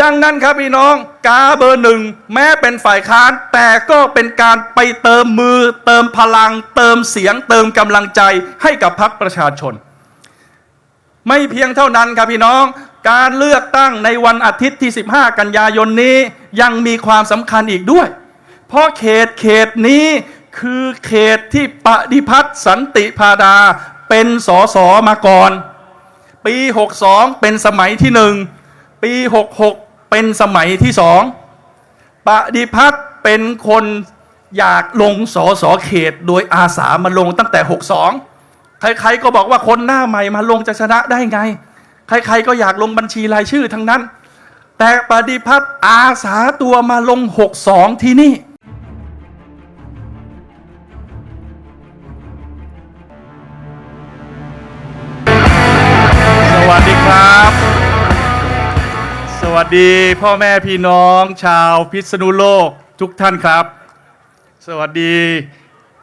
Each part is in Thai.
ดังนั้นครับพี่น้องกาเบอร์หนึ่งแม้เป็นฝ่ายค้าน แต่ก็เป็นการไปเติมมือ เติมพลัง เติมเสียง เติมกำลังใจให้กับพรรคประชาชน ไม่เพียงเท่านั้นครับพี่น้องการเลือกตั้งในวันอาทิตย์ที่ 15 กันยายนนี้ยังมีความสำคัญอีกด้วย เพราะเขตเขตนี้คือเขตที่ปฏิพัฒน์สันติพาดาเป็นสอสอมาก่อน ปี 62 เป็นสมัยที่หนึ่ง ปี 66 เป็นสมัยที่สองปฏิพัฒน์เป็นคนอยากลงสอสอเขต โดยอาสามาลงตั้งแต่ 62 ใครๆก็บอกว่าคนหน้าใหม่มาลงจะชนะได้ไง ใครๆก็อยากลงบัญชีรายชื่อทั้งนั้น แต่ปฏิพัฒน์อาสาตัวมาลง 62 ที่นี่ วัสดีพ่อแม่พี่น้องชาวพิษณุโลกทุกท่านครับ สวัสดี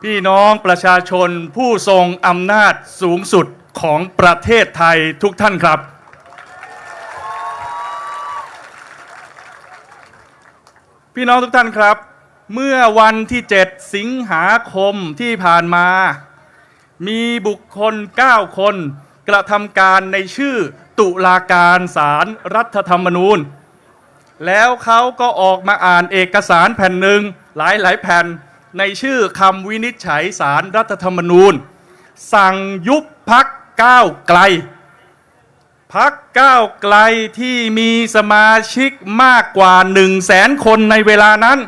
พี่น้องประชาชนผู้ทรงอำนาจสูงสุดของประเทศไทยทุกท่านครับ พี่น้องทุกท่านครับ เมื่อวันที่ 7 สิงหาคมที่ผ่านมา มีบุคคล 9 คนกระทำการในชื่อ ตุลาการศาลรรัฐธรรมนูญ แล้วเขาก็ออกมาอ่านเอกสารแผ่นหนึ่งหลายหลายแผ่นในชื่อคำวินิจฉัยศารรัฐธรรมนูญ สั่งยุบพักก้าวไกล พักก้าวไกลที่มีสมาชิกมากกว่า1 0 0 0 0แสนคนในเวลานั้น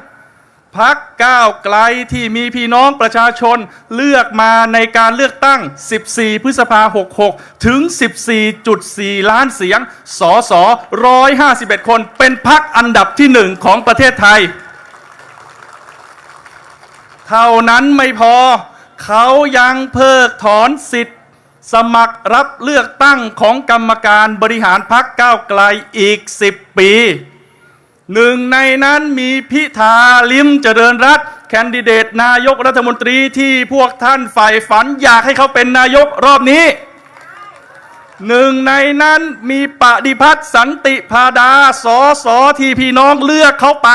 พักก้าวไกลที่มีพี่น้องประชาชนเลือกมาในการเลือกตั้ง 14 พฤษภา 66 ถึง 14.4 ล้านเสียง สส 151 คน เป็นพักอันดับที่หนึ่งของประเทศไทย เท่านั้นไม่พอ เขายังเพิกถอนสิทธิ์ สมัครรับเลือกตั้งของกรรมการบริหารพักก้าวไกลอีก 10 ปี หนึ่งในนั้นมีพิธาลิมเจริญรัตแคนดิเดตนายกรัฐมนตรีที่พวกท่านใฝ่ฝันอยากให้เขาเป็นนายกรอบนี้หนึ่งในนั้นมีปฏิพัฒน์สันติพาดาสอสอที่พี่น้องเลือกเขาไป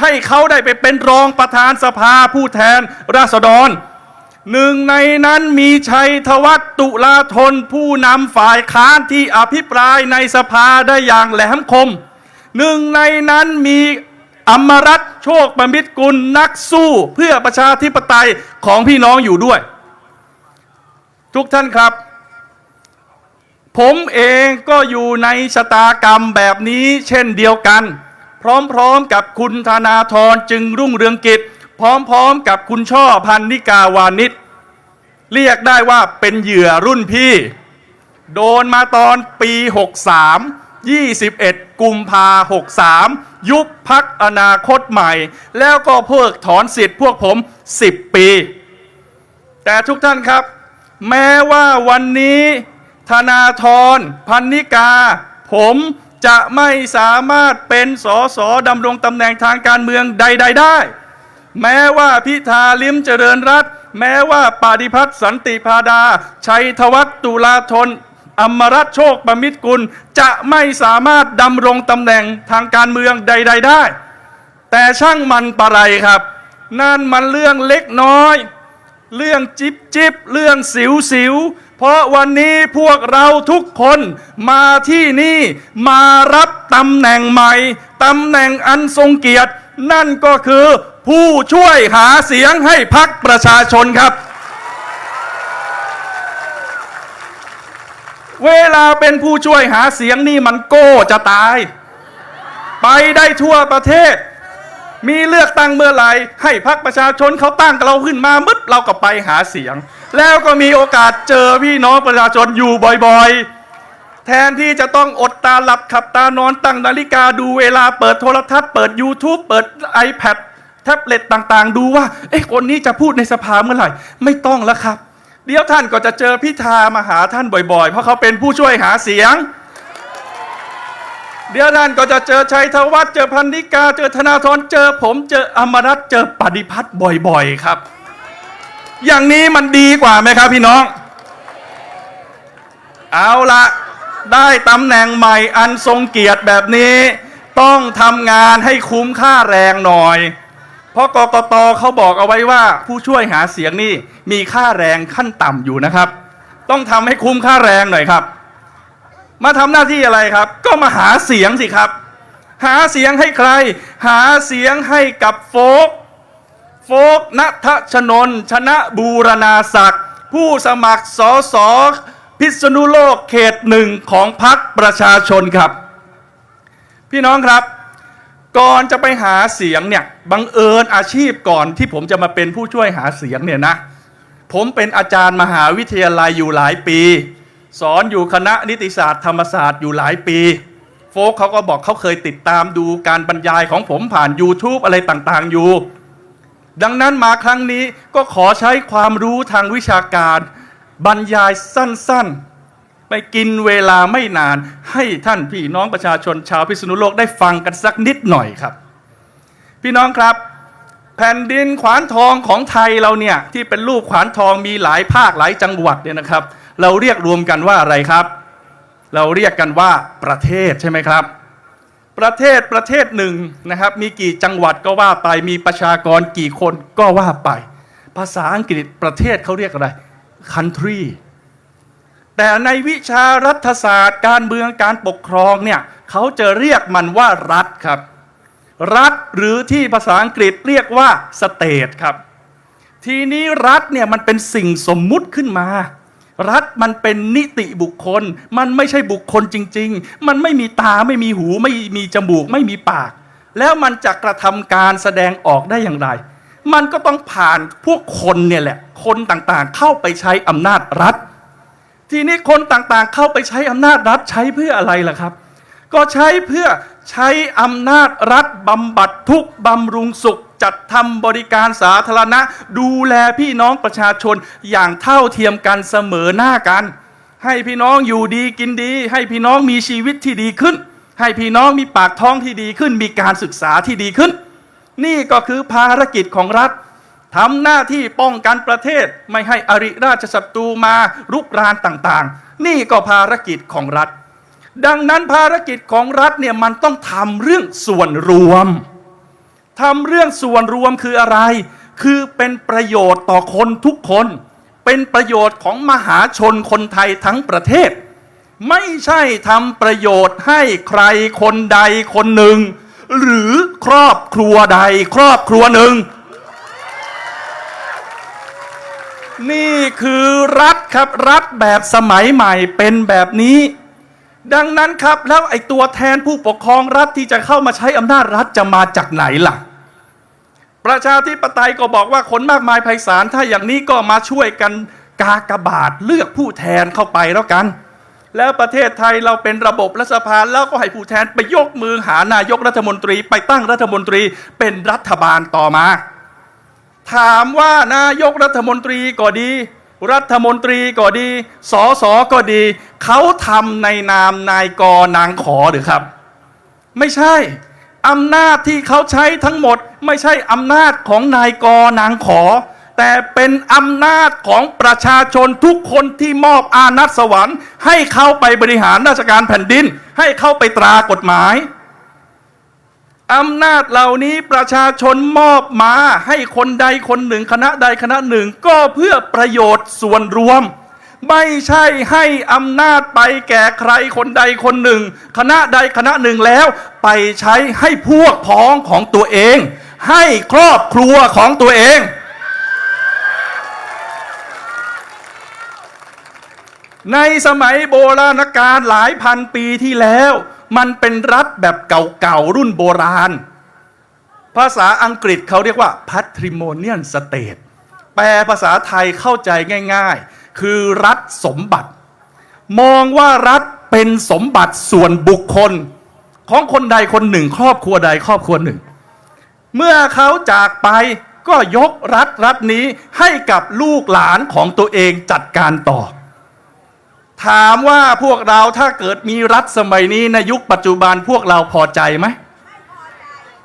ให้เขาได้ไปเป็นรองประธานสภาผู้แทนราษฎรหนึ่งในนั้นมีชัยธวัฒน์ตุลาธนผู้นำฝ่ายค้านที่อภิปรายในสภาได้อย่างแหลมคม หนึ่งในนั้นมีอมรัตโชคประมิตรกุลนักสู้เพื่อประชาธิปไตยของพี่น้องอยู่ด้วย ทุกท่านครับ ผมเองก็อยู่ในชะตากรรมแบบนี้เช่นเดียวกัน พร้อมๆกับคุณธนาธรจึงรุ่งเรืองกิจ พร้อมๆกับคุณช่อพันนิกาวานิชเรียกได้ว่าเป็นเหยื่อรุ่นพี่ โดนมาตอนปี 63 21 กุมภา63 ยุบพักอนาคตใหม่ แล้วก็เพิกถอนสิทธิ์พวกผม 10 ปี แต่ทุกท่านครับ แม้ว่าวันนี้ ธนาธรพันนิกา ผมจะไม่สามารถเป็นสอสอดำรงตำแหน่งทางการเมืองใด ๆ ได้ แม้ว่าพิธาลิมเจริญรัตแม้ว่าปาฏิพัฒน์สันติพาดา ชัยธวัฒน์ตุลาธน อมรัตโชคประมิตรกุลจะไม่สามารถดำรงตำแหน่งทางการเมืองใด ๆ ได้ แต่ช่างมันปะไรครับ นั่นมันเรื่องเล็กน้อย เรื่องจิบจิบเรื่องสิวสิวเพราะวันนี้พวกเราทุกคนมาที่นี่มารับตำแหน่งใหม่ตำแหน่งอันทรงเกียรติ นั่นก็คือผู้ช่วยหาเสียงให้พักประชาชนครับ เวลาเป็นผู้ช่วยหาเสียงนี่มันโก้จะตาย ไปได้ทั่วประเทศ มีเลือกตั้งเมื่อไหร่ให้พักประชาชนเขาตั้งเราขึ้นมามึดเราก็ไปหาเสียง แล้วก็มีโอกาสเจอพี่น้องประชาชนอยู่บ่อยๆ แทนที่จะต้องอดตาหลับขับตานอนตั้งนาฬิกาดูเวลาเปิดโทรทัศน์เปิด YouTube เปิด iPad แท็บเล็ตต่างๆ ดูว่าเอ๊ะคนนี้จะพูดในสภาเมื่อไหร่ ไม่ต้องแล้วครับ เดี๋ยวท่านก็จะเจอพิธามาหาท่านบ่อยๆ เพราะเขาเป็นผู้ช่วยหาเสียง เดี๋ยวท่านก็จะเจอชัยธวัฒน์เจอพันนิกา เจอธนาธรเจอผมเจออมรัตเจอปฏิพัฒน์บ่อยๆครับ อย่างนี้มันดีกว่าไหมครับพี่น้อง เอาละได้ตำแหน่งใหม่อันทรงเกียรติแบบนี้ ต้องทำงานให้คุ้มค่าแรงหน่อย เพราะกกตเขาบอกเอาไว้ว่าผู้ช่วยหาเสียงนี่มีค่าแรงขั้นต่ำอยู่นะครับ ต้องทำให้คุ้มค่าแรงหน่อยครับ มาทำหน้าที่อะไรครับ ก็มาหาเสียงสิครับ หาเสียงให้ใคร หาเสียงให้กับโฟก โฟกนัทชนน ชนะบูรณาศักดิ์ผู้สมัครสอสอพิษณุโลกเขตหนึ่งของพรรคประชาชนครับ พี่น้องครับ ก่อนจะไปหาเสียงเนี่ยบังเอิญอาชีพก่อนที่ผมจะมาเป็นผู้ช่วยหาเสียงเนี่ยนะ ผมเป็นอาจารย์มหาวิทยาลัยอยู่หลายปี สอนอยู่คณะนิติศาสตร์ธรรมศาสตร์อยู่หลายปี โฟกเขาก็บอกเขาเคยติดตามดูการบรรยายของผมผ่าน YouTube อะไรต่างๆอยู่ ดังนั้นมาครั้งนี้ก็ขอใช้ความรู้ทางวิชาการ บรรยายสั้นๆ ไปกินเวลาไม่นานให้ท่านพี่น้องประชาชนชาวพิษณุโลกได้ฟังกันสักนิดหน่อยครับ พี่น้องครับ แผ่นดินขวานทองของไทยเราเนี่ยที่เป็นรูปขวานทองมีหลายภาคหลายจังหวัดเนี่ยนะครับ เราเรียกรวมกันว่าอะไรครับ เราเรียกกันว่าประเทศใช่ไหมครับ ประเทศประเทศหนึ่งนะครับ มีกี่จังหวัดก็ว่าไปมีประชากรกี่คนก็ว่าไป ภาษาอังกฤษประเทศเขาเรียกอะไร country แต่ในวิชารัฐศาสตร์การเมืองการปกครองเนี่ยเขาจะเรียกมันว่ารัฐครับ รัฐหรือที่ภาษาอังกฤษเรียกว่าสเตทครับ ทีนี้รัฐเนี่ยมันเป็นสิ่งสมมุติขึ้นมา รัฐมันเป็นนิติบุคคล มันไม่ใช่บุคคลจริง ๆ มันไม่มีตาไม่มีหูไม่มีจมูกไม่มีปาก แล้วมันจะกระทำการแสดงออกได้อย่างไร มันก็ต้องผ่านพวกคนเนี่ยแหละคนต่างๆเข้าไปใช้อำนาจรัฐ ทีนี้คนต่างๆเข้าไปใช้อำนาจรัฐใช้เพื่ออะไรล่ะครับ ก็ใช้เพื่อใช้อำนาจรัฐบำบัดทุกบำรุงสุข จัดทำบริการสาธารณะ ดูแลพี่น้องประชาชนอย่างเท่าเทียมกันเสมอหน้ากัน ให้พี่น้องอยู่ดีกินดี ให้พี่น้องมีชีวิตที่ดีขึ้น ให้พี่น้องมีปากท้องที่ดีขึ้น มีการศึกษาที่ดีขึ้น นี่ก็คือภารกิจของรัฐ ทำหน้าที่ป้องกันประเทศไม่ให้อริราชศัตรูมารุกรานต่างๆ นี่ก็ภารกิจของรัฐ ดังนั้นภารกิจของรัฐเนี่ยมันต้องทำเรื่องส่วนรวมทำเรื่องส่วนรวมคืออะไร คือเป็นประโยชน์ต่อคนทุกคน เป็นประโยชน์ของมหาชนคนไทยทั้งประเทศ ไม่ใช่ทำประโยชน์ให้ใครคนใดคนหนึ่ง หรือครอบครัวใดครอบครัวหนึ่ง นี่คือรัฐครับรัฐแบบสมัยใหม่เป็นแบบนี้ ดังนั้นครับแล้วไอ้ตัวแทนผู้ปกครองรัฐที่จะเข้ามาใช้อำนาจรัฐจะมาจากไหนล่ะ ประชาธิปไตยก็บอกว่าคนมากมายไพศาลถ้าอย่างนี้ก็มาช่วยกันกากบาทเลือกผู้แทนเข้าไปแล้วกัน แล้วประเทศไทยเราเป็นระบบรัฐสภาแล้วก็ให้ผู้แทนไปยกมือหานายกรัฐมนตรี ไปตั้งรัฐมนตรีเป็นรัฐบาลต่อมา ถามว่านายกรัฐมนตรีก็ดี รัฐมนตรีก็ดีสอสอก็ดี เขาทำในนามนายกนางขอหรือครับ ไม่ใช่อำนาจที่เขาใช้ทั้งหมด ไม่ใช่อำนาจของนายกนางขอ แต่เป็นอำนาจของประชาชนทุกคนที่มอบอานัตสวรรค์ ให้เข้าไปบริหารราชการแผ่นดิน ให้เข้าไปตรากฎหมาย อำนาจเหล่านี้ประชาชนมอบมาให้คนใดคนหนึ่งคณะใดคณะหนึ่ง ก็เพื่อประโยชน์ส่วนรวม ไม่ใช่ให้อำนาจไปแก่ใครคนใดคนหนึ่ง คณะใดคณะหนึ่งแล้ว ไปใช้ให้พวกพ้องของตัวเอง ให้ครอบครัวของตัวเอง ในสมัยโบราณกาลหลายพันปีที่แล้ว มันเป็นรัฐแบบเก่าๆ รุ่นโบราณ ภาษาอังกฤษเขาเรียกว่า patrimonial state แปลภาษาไทยเข้าใจง่าย ๆ คือรัฐสมบัติ มองว่ารัฐเป็นสมบัติส่วนบุคคล ของคนใดคนหนึ่ง ครอบครัวใดครอบครัวหนึ่ง เมื่อเขาจากไปก็ยกรัฐรัฐนี้ให้กับลูกหลานของตัวเองจัดการต่อ ถามว่าพวกเราถ้าเกิดมีรัฐสมัยนี้ในยุคปัจจุบันพวกเราพอใจไหม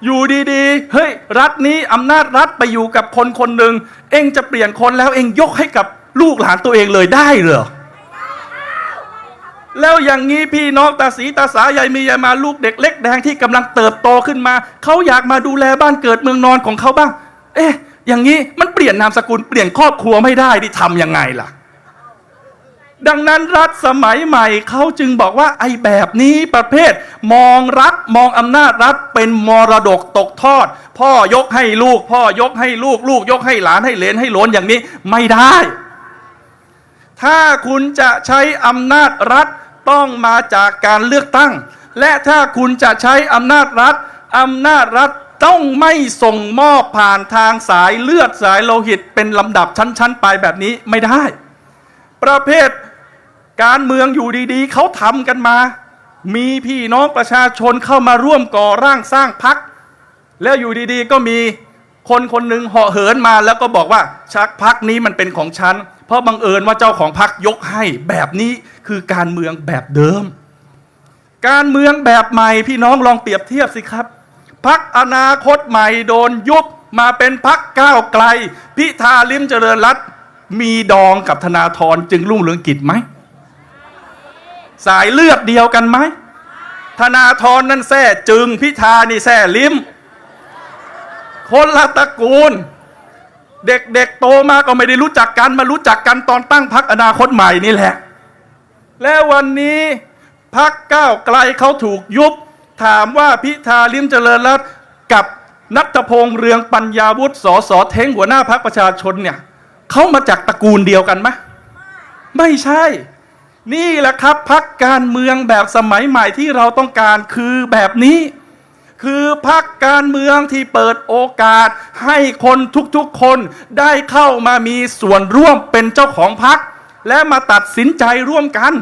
อยู่ดีๆ เฮ้ย รัฐนี้อำนาจรัฐไปอยู่กับคนคนหนึ่งเองจะเปลี่ยนคนแล้วเองยกให้กับลูกหลานตัวเองเลยได้เหรอแล้วอย่างนี้พี่น้องตาสีตาสายายมียายมาลูกเด็กเล็กแดงที่กำลังเติบโตขึ้นมา เขาอยากมาดูแลบ้านเกิดเมืองนอนของเขาบ้าง เอ๊ะ อย่างนี้มันเปลี่ยนนามสกุลเปลี่ยนครอบครัวไม่ได้ดิทำยังไงล่ะ ดังนั้นรัฐสมัยใหม่เขาจึงบอกว่าไอ้แบบนี้ประเภท มองรัฐมองอำนาจรัฐเป็นมรดกตกทอด พ่อยกให้ลูก พ่อยกให้ลูกลูก ยกให้หลานให้เลนให้หลนอย่างนี้ไม่ได้ ถ้าคุณจะใช้อำนาจรัฐต้องมาจากการเลือกตั้ง และถ้าคุณจะใช้อำนาจรัฐอำนาจรัฐต้องไม่ส่งมอบผ่านทางสายเลือดสายโลหิตเป็นลำดับชั้น ๆ ไปแบบนี้ไม่ได้ ประเภท การเมืองอยู่ดีๆ เขาทำกันมา มีพี่น้องประชาชนเข้ามาร่วมก่อร่างสร้างพัก แล้วอยู่ดีๆ ก็มีคนคนหนึ่งเหาะเหินมาแล้วก็บอกว่าชักพักนี้มันเป็นของฉัน เพราะบังเอิญว่าเจ้าของพักยกให้แบบนี้คือการเมืองแบบเดิม การเมืองแบบใหม่พี่น้องลองเปรียบเทียบสิครับพักอนาคตใหม่โดนยุบมาเป็นพักก้าวไกล พิธาลิมเจริญรัตมีดองกับธนาธรจึงรุ่งเรืองกิจไหม สายเลือดเดียวกันไหมธนาธรนั่นแท้จึงพิธานี่แท้ลิมคนละตระกูล เด็กๆโตมาก็ไม่ได้รู้จักกัน มารู้จักกันตอนตั้งพักอนาคตใหม่นี่แหละ และวันนี้พักก้าวไกลเขาถูกยุบ ถามว่าพิธาลิมเจริญรัตกับนัทพงษ์เรืองปัญญาวุฒิสสเท้งหัวหน้าพักประชาชนเนี่ยเขามาจากตระกูลเดียวกันไหมไม่ใช่ นี่แหละครับพักการเมืองแบบสมัยใหม่ที่เราต้องการคือแบบนี้ คือพักการเมืองที่เปิดโอกาส ให้คนทุกๆคนได้เข้ามามีส่วนร่วมเป็นเจ้าของพัก และมาตัดสินใจร่วมกัน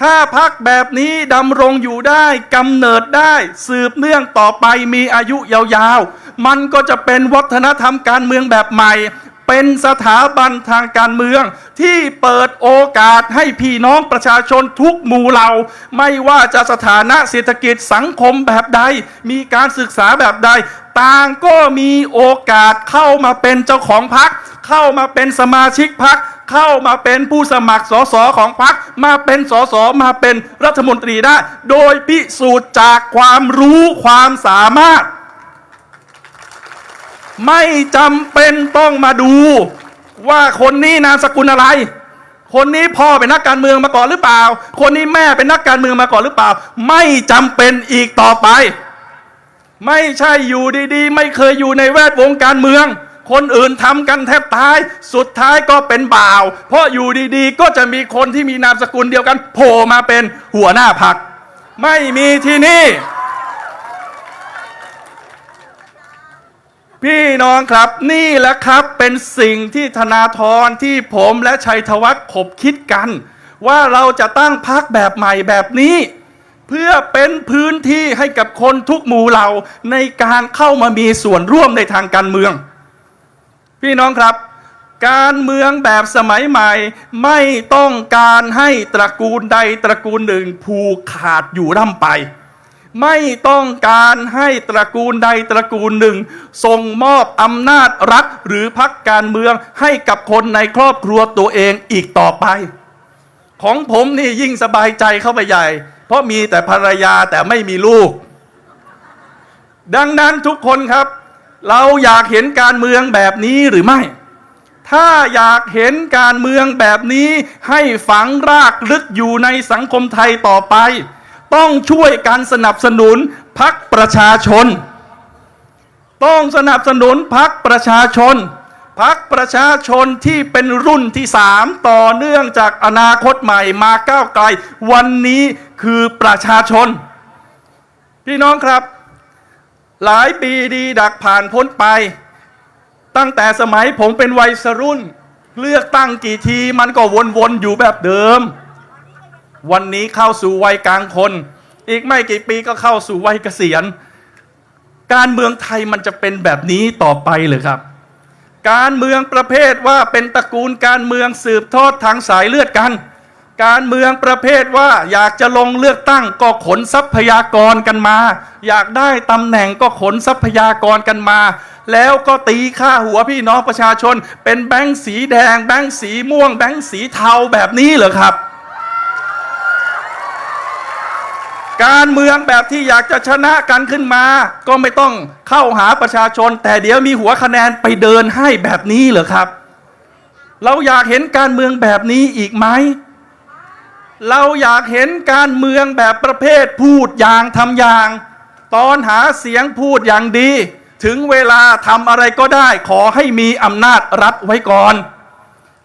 ถ้าพักแบบนี้ดำรงอยู่ได้กำเนิดได้ สืบเนื่องต่อไปมีอายุยาวๆ มันก็จะเป็นวัฒนธรรมการเมืองแบบใหม่ เป็นสถาบันทางการเมือง ที่เปิดโอกาสให้พี่น้องประชาชนทุกหมู่เหล่า ไม่ว่าจะสถานะเศรษฐกิจสังคมแบบใด มีการศึกษาแบบใด ต่างก็มีโอกาสเข้ามาเป็นเจ้าของพัก เข้ามาเป็นสมาชิกพักเข้ามาเป็นผู้สมัครสสของพรรคมาเป็นสสมาเป็นรัฐมนตรีได้ โดยพิสูจน์จากความรู้ความสามารถ ไม่จำเป็นต้องมาดู ว่าคนนี้นามสกุลอะไร คนนี้พ่อเป็นนักการเมืองมาก่อนหรือเปล่า คนนี้แม่เป็นนักการเมืองมาก่อนหรือเปล่า ไม่จำเป็นอีกต่อไป ไม่ใช่อยู่ดีๆ ไม่เคยอยู่ในแวดวงการเมือง คนอื่นทำกันแทบตาย สุดท้ายก็เป็นบ่าว เพราะอยู่ดีๆ ก็จะมีคนที่มีนามสกุลเดียวกันโผล่มาเป็นหัวหน้าพักไม่มีที่นี่ พี่น้องครับนี่แหละครับเป็นสิ่งที่ธนาธรที่ผมและชัยธวัฒน์ขบคิดกัน ว่าเราจะตั้งพักแบบใหม่แบบนี้ เพื่อเป็นพื้นที่ให้กับคนทุกหมู่เหล่าในการเข้ามามีส่วนร่วมในทางการเมือง พี่น้องครับ การเมืองแบบสมัยใหม่ ไม่ต้องการให้ตระกูลใดตระกูลหนึ่งผูกขาดอยู่ร่ำไป ไม่ต้องการให้ตระกูลใดตระกูลหนึ่งส่งมอบอำนาจรัฐหรือพักการเมืองให้กับคนในครอบครัวตัวเองอีกต่อไป ของผมนี่ยิ่งสบายใจเข้าไปใหญ่ เพราะมีแต่ภรรยาแต่ไม่มีลูก ดังนั้นทุกคนครับ เราอยากเห็นการเมืองแบบนี้หรือไม่ ถ้าอยากเห็นการเมืองแบบนี้ให้ฝังรากลึกอยู่ในสังคมไทยต่อไป ต้องช่วยกันสนับสนุนพักประชาชน ต้องสนับสนุนพักประชาชนพักประชาชนที่เป็นรุ่นที่สามต่อเนื่องจากอนาคตใหม่มาก้าวไกล วันนี้คือประชาชน พี่น้องครับ หลายปีดีดักผ่านพ้นไป ตั้งแต่สมัยผมเป็นวัยรุ่น เลือกตั้งกี่ทีมันก็วนๆอยู่แบบเดิม วันนี้เข้าสู่วัยกลางคน อีกไม่กี่ปีก็เข้าสู่วัยเกษียณ การเมืองไทยมันจะเป็นแบบนี้ต่อไปเลยครับ การเมืองประเภทว่าเป็นตระกูลการเมืองสืบทอดทางสายเลือดกัน การเมืองประเภทว่าอยากจะลงเลือกตั้งก็ขนทรัพยากรกันมา อยากได้ตำแหน่งก็ขนทรัพยากรกันมา แล้วก็ตีค่าหัวพี่น้องประชาชน เป็นแบงค์สีแดง แบงค์สีม่วง แบงค์สีเทาแบบนี้เหรอครับ การเมืองแบบที่อยากจะชนะกันขึ้นมา ก็ไม่ต้องเข้าหาประชาชน แต่เดี๋ยวมีหัวคะแนนไปเดินให้แบบนี้เหรอครับ เราอยากเห็นการเมืองแบบนี้อีกไหมเราอยากเห็นการเมืองแบบประเภทพูดอย่างทำอย่าง ตอนหาเสียงพูดอย่างดี ถึงเวลาทำอะไรก็ได้ขอให้มีอำนาจรัฐไว้ก่อน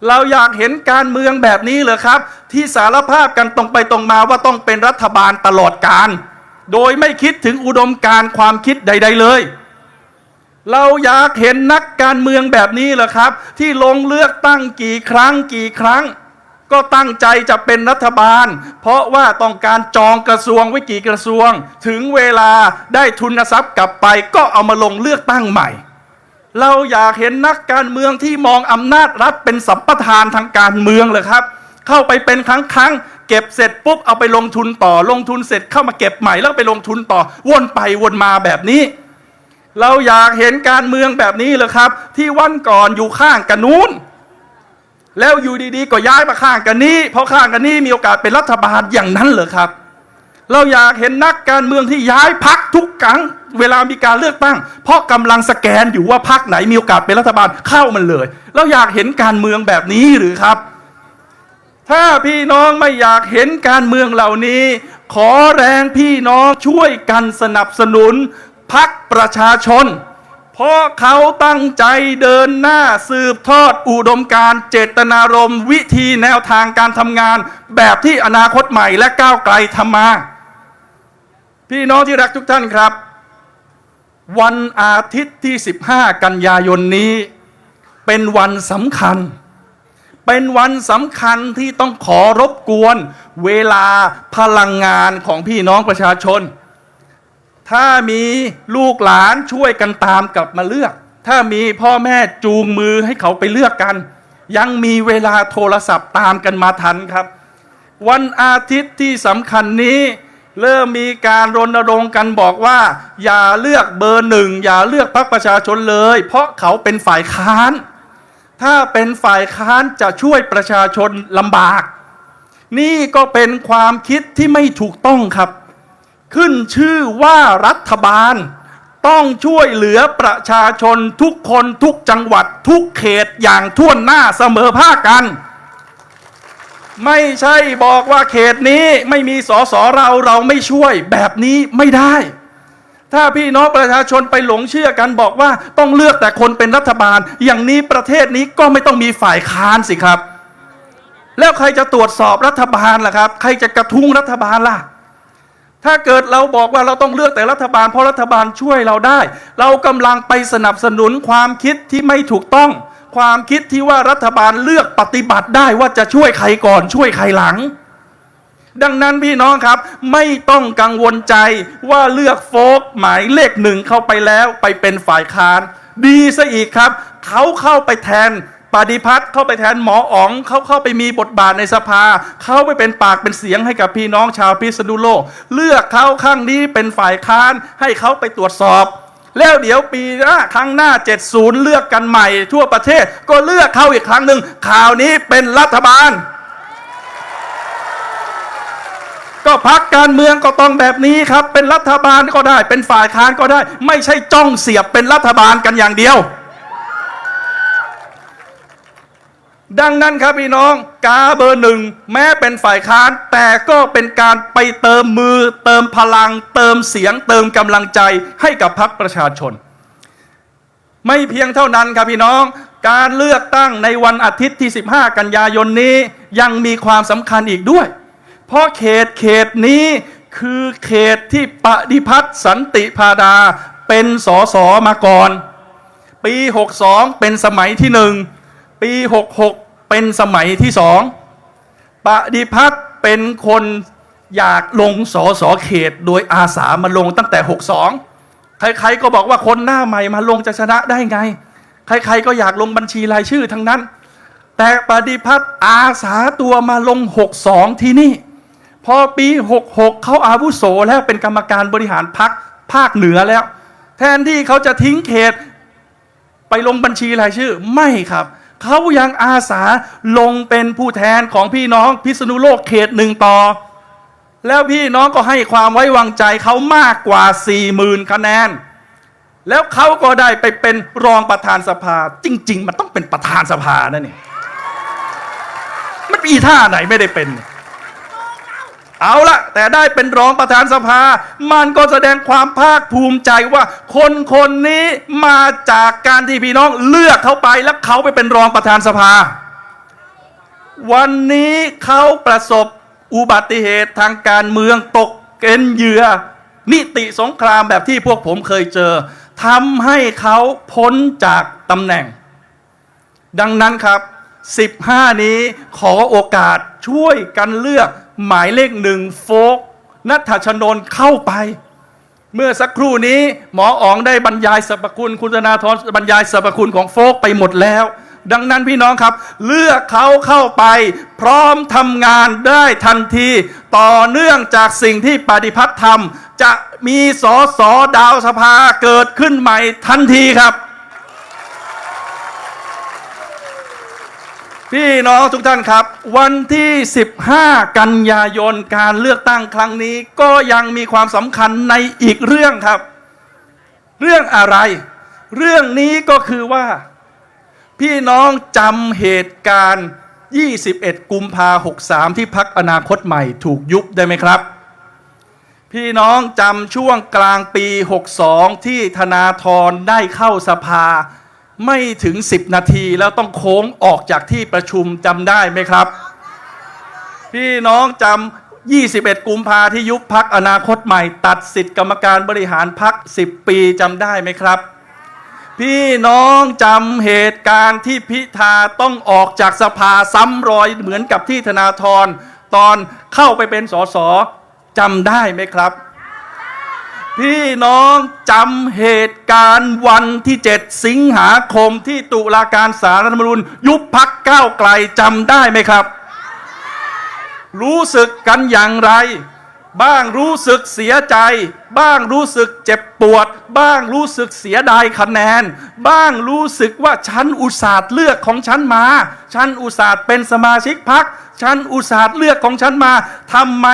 เราอยากเห็นการเมืองแบบนี้เหรอครับ ที่สารภาพกันตรงไปตรงมาว่าต้องเป็นรัฐบาลตลอดการ โดยไม่คิดถึงอุดมการความคิดใด ๆ เลย เราอยากเห็นนักการเมืองแบบนี้เหรอครับ ที่ลงเลือกตั้งกี่ครั้งกี่ครั้ง ก็ตั้งใจจะเป็นรัฐบาล เพราะว่าต้องการจองกระทรวงไว้กี่กระทรวง ถึงเวลาได้ทุนทรัพย์กลับไปก็เอามาลงเลือกตั้งใหม่ เราอยากเห็นนักการเมืองที่มองอำนาจรัฐเป็นสัมปทานทางการเมืองเลยครับ เข้าไปเป็นครั้งครั้งเก็บเสร็จปุ๊บเอาไปลงทุนต่อ ลงทุนเสร็จเข้ามาเก็บใหม่แล้วไปลงทุนต่อ วนไปวนมาแบบนี้ เราอยากเห็นการเมืองแบบนี้เลยครับ ที่วันก่อนอยู่ข้างกันนู้น แล้วอยู่ดีๆ ก็ย้ายมาข้างกันนี้ เพราะข้างกันนี้มีโอกาสเป็นรัฐบาลอย่างนั้นเหรอครับ เราอยากเห็นนักการเมืองที่ย้ายพักทุกครั้ง เวลามีการเลือกตั้ง เพราะกำลังสแกนอยู่ว่าพักไหนมีโอกาสเป็นรัฐบาลเข้ามันเลย เราอยากเห็นการเมืองแบบนี้หรือครับ ถ้าพี่น้องไม่อยากเห็นการเมืองเหล่านี้ ขอแรงพี่น้องช่วยกันสนับสนุนพักประชาชน เพราะเขาตั้งใจเดินหน้าสืบทอดอุดมการเจตนารมณ์วิธีแนวทางการทำงาน แบบที่อนาคตใหม่และก้าวไกลทำมา พี่น้องที่รักทุกท่านครับ วันอาทิตย์ที่ 15 กันยายนนี้ เป็นวันสำคัญ เป็นวันสำคัญที่ต้องขอรบกวน เวลาพลังงานของพี่น้องประชาชน ถ้ามีลูกหลานช่วยกันตามกลับมาเลือก ถ้ามีพ่อแม่จูงมือให้เขาไปเลือกกัน ยังมีเวลาโทรศัพท์ตามกันมาทันครับ วันอาทิตย์ที่สำคัญนี้ เริ่มมีการรณรงค์กันบอกว่า อย่าเลือกเบอร์หนึ่งอย่าเลือกพรรคประชาชนเลย เพราะเขาเป็นฝ่ายค้าน ถ้าเป็นฝ่ายค้านจะช่วยประชาชนลำบาก นี่ก็เป็นความคิดที่ไม่ถูกต้องครับ ขึ้นชื่อว่ารัฐบาล ต้องช่วยเหลือประชาชนทุกคนทุกจังหวัดทุกเขตอย่างท่วนหน้าเสมอภาคกัน ไม่ใช่บอกว่าเขตนี้ไม่มีสอสอเราเราไม่ช่วยแบบนี้ไม่ได้ ถ้าพี่น้องประชาชนไปหลงเชื่อกันบอกว่าต้องเลือกแต่คนเป็นรัฐบาล อย่างนี้ประเทศนี้ก็ไม่ต้องมีฝ่ายค้านสิครับ แล้วใครจะตรวจสอบรัฐบาลล่ะครับ ใครจะกระทุ้งรัฐบาลล่ะ ถ้าเกิดเราบอกว่าเราต้องเลือกแต่รัฐบาล เพราะรัฐบาลช่วยเราได้ เรากำลังไปสนับสนุนความคิดที่ไม่ถูกต้อง ความคิดที่ว่ารัฐบาลเลือกปฏิบัติได้ว่าจะช่วยใครก่อนช่วยใครหลัง ดังนั้นพี่น้องครับ ไม่ต้องกังวลใจว่าเลือกโฟกหมายเลขหนึ่งเข้าไปแล้วไปเป็นฝ่ายค้าน ดีซะอีกครับ เขาเข้าไปแทนปฏิพัฒน์เข้าไปแทนหมออ๋องเขาเข้าไปมีบทบาทในสภา เขาไปเป็นปากเป็นเสียงให้กับพี่น้องชาวพิษณุโลก เลือกเขาข้างนี้เป็นฝ่ายค้านให้เขาไปตรวจสอบ แล้วเดี๋ยวปีหน้าครั้งหน้า 70 เลือกกันใหม่ทั่วประเทศ ก็เลือกเขาอีกครั้งหนึ่งข่าวนี้เป็นรัฐบาล ก็พักการเมืองก็ต้องแบบนี้ครับ เป็นรัฐบาลก็ได้ เป็นฝ่ายค้านก็ได้ ไม่ใช่จ้องเสียบเป็นรัฐบาลกันอย่างเดียว ดังนั้นครับพี่น้องกาเบอร์หนึ่งแม้เป็นฝ่ายค้าน แต่ก็เป็นการไปเติมมือ เติมพลัง เติมเสียง เติมกำลังใจให้กับพรรคประชาชน ไม่เพียงเท่านั้นครับพี่น้อง การเลือกตั้งในวันอาทิตย์ที่ 15 กันยายนนี้ยังมีความสำคัญอีกด้วย เพราะเขตเขตนี้คือเขตที่ปฏิพัฒน์สันติพาดาเป็นสอสอมาก่อน ปี 62 เป็นสมัยที่หนึ่งปี 66 เป็นสมัยที่สองปฏิพัฒน์เป็นคนอยากลงสอสอเขต โดยอาสามาลงตั้งแต่ 62 ใครๆก็บอกว่าคนหน้าใหม่มาลงจะชนะได้ไง ใครๆก็อยากลงบัญชีรายชื่อทั้งนั้น แต่ปฏิพัฒน์อาสาตัวมาลง 62 ที่นี่ พอปี 66 เขาอาวุโสแล้วเป็นกรรมการบริหารพักภาคเหนือแล้ว แทนที่เขาจะทิ้งเขตไปลงบัญชีรายชื่อไม่ครับ เขายังอาสาลงเป็นผู้แทนของพี่น้องพิษณุโลกเขตหนึ่งต่อ แล้วพี่น้องก็ให้ความไว้วางใจเขามากกว่า40,000คะแนน แล้วเขาก็ได้ไปเป็นรองประธานสภา จริง ๆ มันต้องเป็นประธานสภานะเนี่ยมันมีท่าไหนไม่ได้เป็น เอาละแต่ได้เป็นรองประธานสภา มันก็แสดงความภาคภูมิใจว่า คนคนนี้มาจากการที่พี่น้องเลือกเขาไปแล้วเขาไปเป็นรองประธานสภา วันนี้เขาประสบอุบัติเหตุทางการเมืองตกเป็นเหยื่อ นิติสงครามแบบที่พวกผมเคยเจอทำให้เขาพ้นจากตำแหน่ง ดังนั้นครับ 15 นี้ขอโอกาสช่วยกันเลือก หมายเลขหนึ่งโฟกนัทชนนเข้าไป เมื่อสักครู่นี้หมออ๋องได้บรรยายสรรพคุณคุณธนาธรบรรยายสรรพคุณของโฟกไปหมดแล้ว ดังนั้นพี่น้องครับ เลือกเขาเข้าไป พร้อมทำงานได้ทันที ต่อเนื่องจากสิ่งที่ปฏิพัฒน์ทำจะมีสอสอดาวสภาเกิดขึ้นใหม่ทันทีครับ พี่น้องทุกท่านครับ วันที่ 15 กันยายนการเลือกตั้งครั้งนี้ ก็ยังมีความสำคัญในอีกเรื่องครับ เรื่องอะไร เรื่องนี้ก็คือว่า พี่น้องจำเหตุการณ์ 21 กุมภา63 ที่พักอนาคตใหม่ถูกยุบได้ไหมครับ พี่น้องจำช่วงกลางปี 62 ที่ธนาธรได้เข้าสภา ไม่ถึง 10 นาทีแล้วต้องโค้งออกจากที่ประชุมจำได้ไหมครับ พี่น้องจำ 21 กุมภาที่ยุบพักอนาคตใหม่ ตัดสิทธิกรรมการบริหารพัก 10 ปีจำได้ไหมครับ พี่น้องจำเหตุการณ์ที่พิธาต้องออกจากสภาซ้ำรอยเหมือนกับที่ธนาธรตอนเข้าไปเป็นสสจำได้ไหมครับ พี่น้องจำเหตุการณ์วันที่ 7 สิงหาคมที่ตุลาการสารรัฐธรรมนูญยุบพักก้าวไกลจำได้ไหมครับ รู้สึกกันอย่างไร บ้างรู้สึกเสียใจ บ้างรู้สึกเจ็บปวด บ้างรู้สึกเสียดายคะแนน บ้างรู้สึกว่าฉันอุตส่าห์เลือกของฉันมา ฉันอุตส่าห์เป็นสมาชิกพักฉันอุตส่าห์เลือกของฉันมาทำไม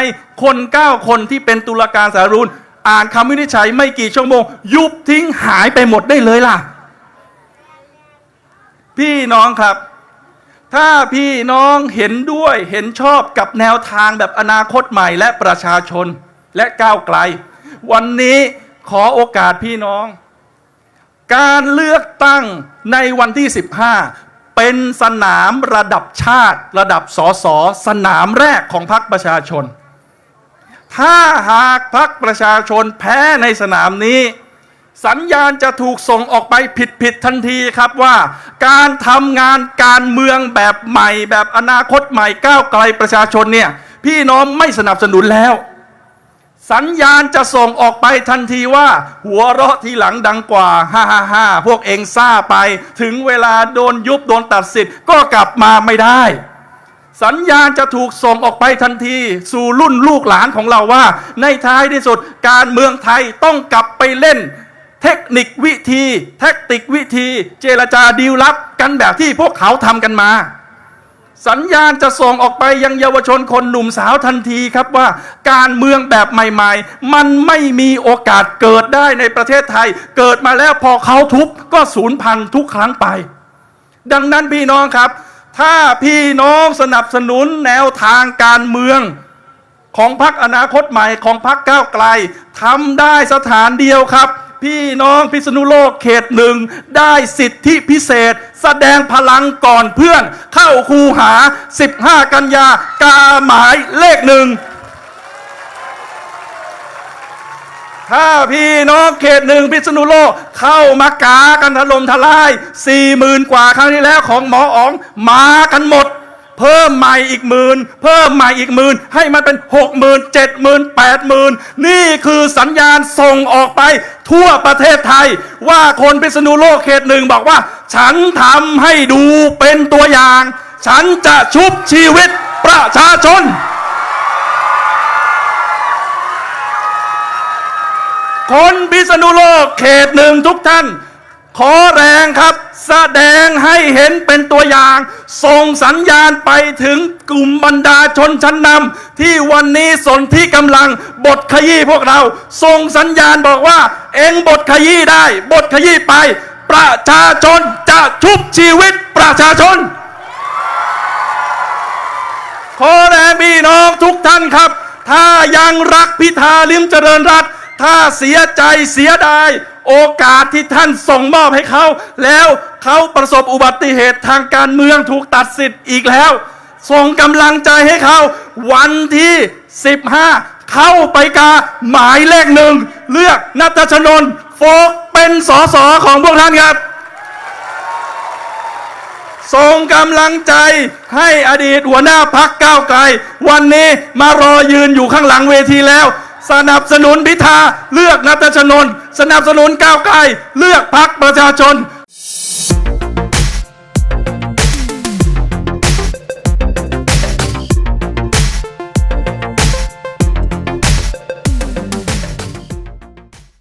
คนเก้าคนที่เป็นตุลาการสารรัฐธรรมนูญ อ่านคำวินิจฉัยไม่กี่ชั่วโมง ยุบทิ้งหายไปหมดได้เลยล่ะ พี่น้องครับ ถ้าพี่น้องเห็นด้วยเห็นชอบกับแนวทางแบบอนาคตใหม่และประชาชนและก้าวไกล วันนี้ขอโอกาสพี่น้อง การเลือกตั้งในวันที่ 15 เป็นสนามระดับชาติ ระดับสสสนามแรกของพรรคประชาชน ถ้าหากพรรคประชาชนแพ้ในสนามนี้ สัญญาณจะถูกส่งออกไปผิดผิดๆทันทีครับว่า การทำงานการเมืองแบบใหม่ แบบอนาคตใหม่ก้าวไกลประชาชนเนี่ยพี่น้องไม่สนับสนุนแล้ว สัญญาณจะส่งออกไปทันทีว่า หัวเราะทีหลังดังกว่าฮ่าฮ่าฮ่าพวกเองซ่าไป ถึงเวลาโดนยุบโดนตัดสิทธิ์ก็กลับมาไม่ได้ สัญญาณจะถูกส่งออกไปทันที สู่รุ่นลูกหลานของเราว่า ในท้ายที่สุดการเมืองไทยต้องกลับไปเล่น เทคนิควิธี แทคติกวิธี เจรจาดีลลับกันแบบที่พวกเขาทำกันมา สัญญาณจะส่งออกไปยังเยาวชนคนหนุ่มสาวทันทีครับว่า การเมืองแบบใหม่ ๆ มันไม่มีโอกาสเกิดได้ในประเทศไทย เกิดมาแล้วพอเขาทุบก็สูญพันธุ์ทุกครั้งไปดังนั้นพี่น้องครับ ถ้าพี่น้องสนับสนุนแนวทางการเมือง ของพรรคอนาคตใหม่ของพรรคก้าวไกลทำได้สถานเดียวครับ พี่น้องพิษณุโลกเขตหนึ่ง ได้สิทธิพิเศษ แสดงพลังก่อนเพื่อน เข้าคูหา 15 กันยากาหมายเลขหนึ่ง ถ้าพี่น้องเขตหนึ่งพิษณุโลก เข้ามากากันถล่มทลายสี่หมื่นกว่าครั้งที่แล้วของหมออ๋องมากันหมด เพิ่มใหม่อีกหมื่นเพิ่มใหม่อีกหมื่นให้มันเป็นหกหมื่นเจ็ดหมื่นแปดหมื่นนี่คือสัญญาณส่งออกไปทั่วประเทศไทย ว่าคนพิษณุโลกเขตหนึ่งบอกว่า ฉันทำให้ดูเป็นตัวอย่าง ฉันจะชุบชีวิตประชาชน คนพิษณุโลกเขตหนึ่งทุกท่าน ขอแรงครับ แสดงให้เห็นเป็นตัวอย่าง ส่งสัญญาณไปถึงกลุ่มบรรดาชนชั้นนำที่วันนี้สนที่กำลังบทขยี้พวกเรา ส่งสัญญาณบอกว่า เองบทขยี้ได้ บทขยี้ไป ประชาชนจะชุบชีวิตประชาชนขอแรงพี่น้องทุกท่านครับ ถ้ายังรักพิธาลิมเจริญรัตน์ ถ้าเสียใจเสียดาย โอกาสที่ท่านส่งมอบให้เขา แล้วเขาประสบอุบัติเหตุทางการเมืองถูกตัดสิทธิ์อีกแล้ว ส่งกำลังใจให้เขา วันที่ 15 เข้าไปกาหมายเลขหนึ่ง เลือกนัตชนนโฟกเป็นสอสอของพวกท่านครับส่งกำลังใจให้อดีตหัวหน้าพักก้าวไกล วันนี้มารอยืนอยู่ข้างหลังเวทีแล้ว สนับสนุนพิธาเลือกนัตชนน์สนับสนุนก้าวไกลเลือกพักประชาชน